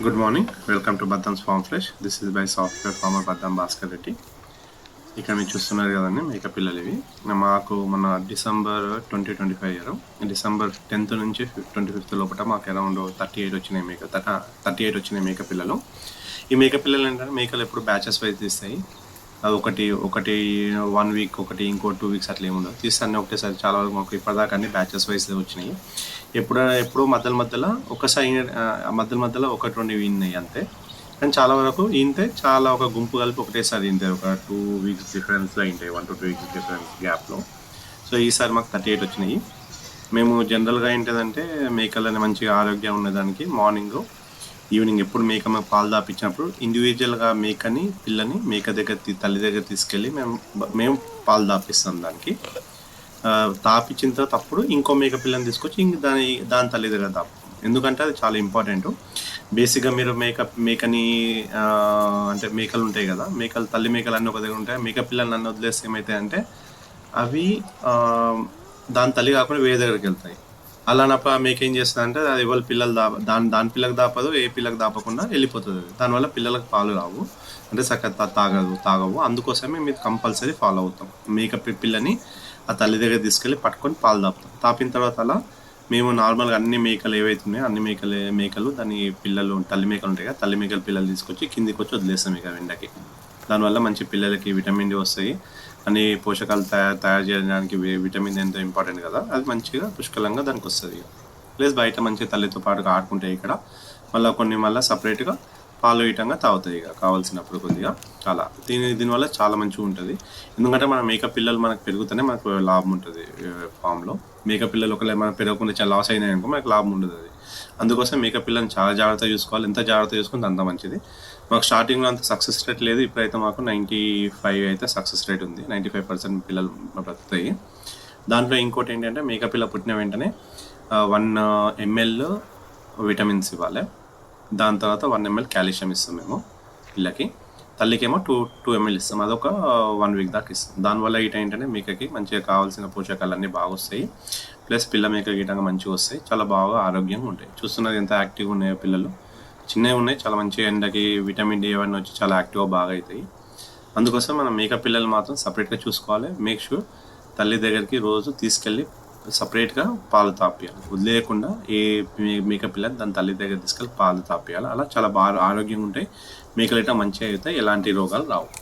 Good morning welcome to Baddam's farm fresh this is by software farmer Baddam Bhaskar Reddy ఇక్కడ మీరు చూస్తున్నారు కదండి మేక పిల్లలు ఇవి. మాకు మన December twenty twenty five year December tenth నుంచి ట్వంటీ ఫిఫ్త్ లోపల మాకు అరౌండ్ థర్టీ ఎయిట్ వచ్చినాయి మేక థర్టీ ఎయిట్ వచ్చినాయి మేక పిల్లలు. ఈ మేక పిల్లలు ఏంటంటే మేకలు ఎప్పుడు బ్యాచెస్ వైజ్ తీస్తాయి. ఒకటి ఒకటి వన్ వీక్ ఒకటి ఇంకో టూ వీక్స్ అట్లా ఏముండదు. తీస్తాను ఒకటేసారి చాలా వరకు మాకు ఇప్పటిదాకా అన్ని బ్యాచెస్ వైస్ వచ్చినాయి. ఎప్పుడు ఎప్పుడో మధ్యలో మధ్యలో ఒకసారి మధ్యలో మధ్యలో ఒకటి రెండు విన్నాయి అంతే. కానీ చాలా వరకు ఈంతే చాలా ఒక గుంపు కలిపి ఒకటేసారి ఇంతే ఒక టూ వీక్స్ డిఫరెన్స్లో ఇంటాయి one two two weeks difference గ్యాప్లో సో ఈసారి మాకు థర్టీ ఎయిట్ వచ్చినాయి. మేము జనరల్గా ఏంటంటే మేకలని మంచిగా ఆరోగ్యం ఉన్నదానికి మార్నింగ్ ఈవినింగ్ ఎప్పుడు మేక మాకు పాలు దాపించినప్పుడు ఇండివిజువల్గా మేకని పిల్లని మేక దగ్గర తల్లి దగ్గర తీసుకెళ్ళి మేము మేము పాలు దాపిస్తాం దానికి. తాపించిన తర్వాత అప్పుడు ఇంకో మేక పిల్లని తీసుకొచ్చి ఇంక దాని దాని తల్లి దగ్గర దాపుతాం. ఎందుకంటే అది చాలా ఇంపార్టెంట్ బేసిక్గా మీరు మేక మేకని అంటే మేకలు ఉంటాయి కదా మేకలు తల్లి మేకలు అన్నీ ఒక దగ్గర ఉంటాయి. మేక పిల్లలు అన్నీ వదిలేస్తే ఏమవుతాయంటే అవి దాని తల్లి కాకుండా వేరే దగ్గరికి వెళ్తాయి. అలానప్పుడు మీకేం ఏం చేస్తుంది అంటే అది ఎవరి పిల్లలు దా దాని దాని పిల్లకి దాపదు ఏ పిల్లకి దాపకుండా వెళ్ళిపోతుంది. దానివల్ల పిల్లలకు పాలు రావు. అంటే చక్కగా తాగదు తాగవు. అందుకోసమే మీరు కంపల్సరీ ఫాలో అవుతాం. మేక పిల్లని ఆ తల్లి దగ్గర తీసుకెళ్ళి పట్టుకొని పాలు దాపుతాం తాపిన తర్వాత అలా మేము నార్మల్గా అన్ని మేకలు ఏవైతున్నాయో అన్ని మేకలు మేకలు దాని పిల్లలు తల్లి మేకలు ఉంటాయి కదా తల్లి మేకల పిల్లలు తీసుకొచ్చి కిందికి వచ్చి వదిలేస్తాం ఇక వెండకి. దానివల్ల మంచి పిల్లలకి విటమిన్ డి వస్తాయి. అన్ని పోషకాలు తయారు తయారు చేయడానికి విటమిన్ ఎంతో ఇంపార్టెంట్ కదా. అది మంచిగా పుష్కలంగా దానికి వస్తుంది ప్లస్ బయట మంచిగా తల్లితో పాటుగా ఆడుకుంటాయి ఇక్కడ మళ్ళీ కొన్ని మళ్ళీ సపరేట్గా పాలు ఇయటంగా తాగుతాయి ఇక కావాల్సినప్పుడు కొద్దిగా అలా దీని దీనివల్ల చాలా మంచిగా ఉంటుంది. ఎందుకంటే మన మేక పిల్లలు మనకు పెరుగుతూనే మనకు లాభం ఉంటుంది ఫామ్లో. మేక పిల్లలు ఒకవేళ మనం పెరగకుండా చాలా లాస్ అయినాయి అనుకో మనకు లాభం ఉండదు అది. అందుకోసం మేకప్ పిల్లని చాలా జాగ్రత్తగా చూసుకోవాలి. ఎంత జాగ్రత్త చూసుకుంటే అంత మంచిది. మాకు స్టార్టింగ్లో అంత సక్సెస్ రేట్ లేదు. ఇప్పుడైతే మాకు నైంటీ ఫైవ్ అయితే సక్సెస్ రేట్ ఉంది. నైంటీ ఫైవ్ పర్సెంట్ పిల్లలు బ్రతుకుతాయి దాంట్లో ఇంకోటి ఏంటంటే మేకప్ పిల్ల పుట్టిన వెంటనే వన్ ఎంఎల్ విటమిన్స్ ఇవ్వాలి. దాని తర్వాత వన్ ఎంఎల్ కాల్షియం ఇస్తాం మేము పిల్లకి. తల్లికేమో టూ టూ ఎంఎల్ ఇస్తాం. అదొక uh, వన్ వీక్ దాకా ఇస్తాం. దానివల్ల ఇట ఏంటంటే మేకకి మంచిగా కావాల్సిన పోషకాలు అన్నీ బాగా వస్తాయి ప్లస్ పిల్ల మేక గీటంగా మంచిగా వస్తాయి. చాలా బాగా ఆరోగ్యంగా ఉంటాయి. చూస్తున్నది ఎంత యాక్టివ్గా ఉన్నాయో పిల్లలు. చిన్నవి ఉన్నాయి. చాలా మంచిగా ఎండకి విటమిన్ డి అవన్నీ వచ్చి చాలా యాక్టివ్గా బాగా అవుతాయి అందుకోసం మనం మేక పిల్లలు మాత్రం సపరేట్గా చూసుకోవాలి. మేక్ షూర్ తల్లి దగ్గరికి రోజు తీసుకెళ్ళి సపరేట్గా పాలు తాపియాలి. వదిలేయకుండా ఏ మేక పిల్లలు దాని తల్లి దగ్గర తీసుకెళ్ళి పాలు తాపియాలి. అలా చాలా బాగా ఆరోగ్యంగా ఉంటాయి. మేకలు ఇట్లా మంచిగా అవుతాయి. ఎలాంటి రోగాలు రావు.